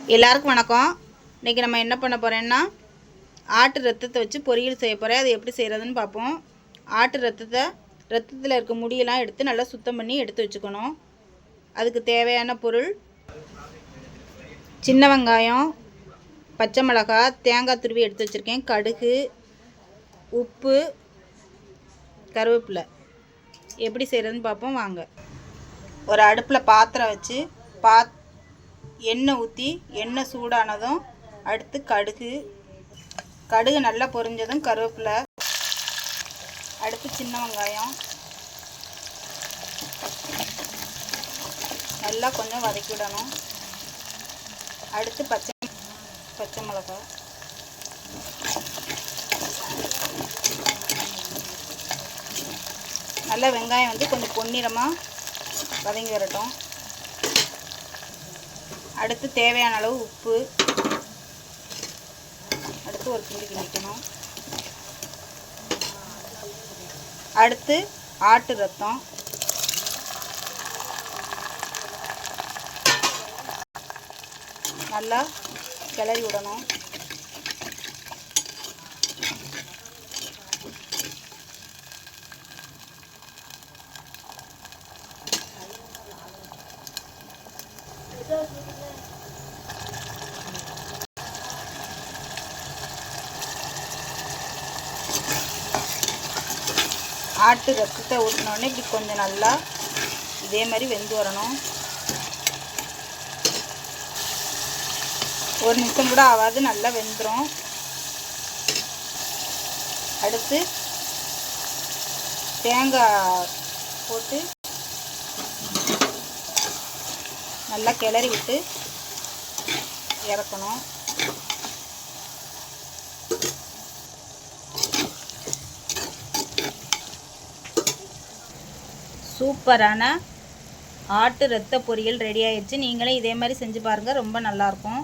எல்லாருக்கும் வணக்கம். இன்றைக்கி நம்ம என்ன பண்ண போகிறோன்னா ஆட்டு ரத்தத்தை வச்சு பொரியல் செய்ய போகிறேன் அது எப்படி செய்கிறதுன்னு பார்ப்போம். ஆட்டு ரத்தத்தை ரத்தத்தில் இருக்க முடியெல்லாம் எடுத்து நல்லா சுத்தம் பண்ணி எடுத்து வச்சுக்கணும். அதுக்கு தேவையான பொருள் சின்ன வெங்காயம் பச்சை மிளகாய் தேங்காய் துருவி எடுத்து வச்சுருக்கேன். கடுகு உப்பு கருவேப்பிலை. எப்படி செய்கிறதுன்னு பார்ப்போம். வாங்க. ஒரு அடுப்பில் பாத்திரம் வச்சு பாத் எண்ணெய் ஊற்றி எண்ணெய் சூடானதும் அடுத்து கடுகு. கடுகு நல்லா பொரிஞ்சதும் கருவேப்பிலை. அடுத்து சின்ன வெங்காயம். நல்லா கொஞ்சம் வதக்கி விடணும். அடுத்து பச்சை பச்சை மிளகாய் நல்லா வெங்காயம் வந்து கொஞ்சம் பொன்னிறமாக வதங்கி வரட்டும். அடுத்து தேவையான அளவு உப்பு. அடுத்து ஒரு கிண்டி கிண்டிக்கணும். அடுத்து ஆட்டு ரத்தம். நல்லா கிளறி விடணும். ஆட்டு ரத்தத்தை ஊட்டினோடனே இப்படி கொஞ்சம் நல்லா இதே மாதிரி வெந்து வரணும். ஒரு நிமிஷம் கூட ஆகாது நல்லா வெந்துடும் அடுத்து தேங்காய் போட்டு நல்லா கிளறி விட்டு இறக்கணும். சூப்பரான ஆட்டு ரத்த பொரியல் ரெடி ஆயிடுச்சு நீங்களே இதே மாதிரி செஞ்சு பாருங்கள் ரொம்ப நல்லாயிருக்கும்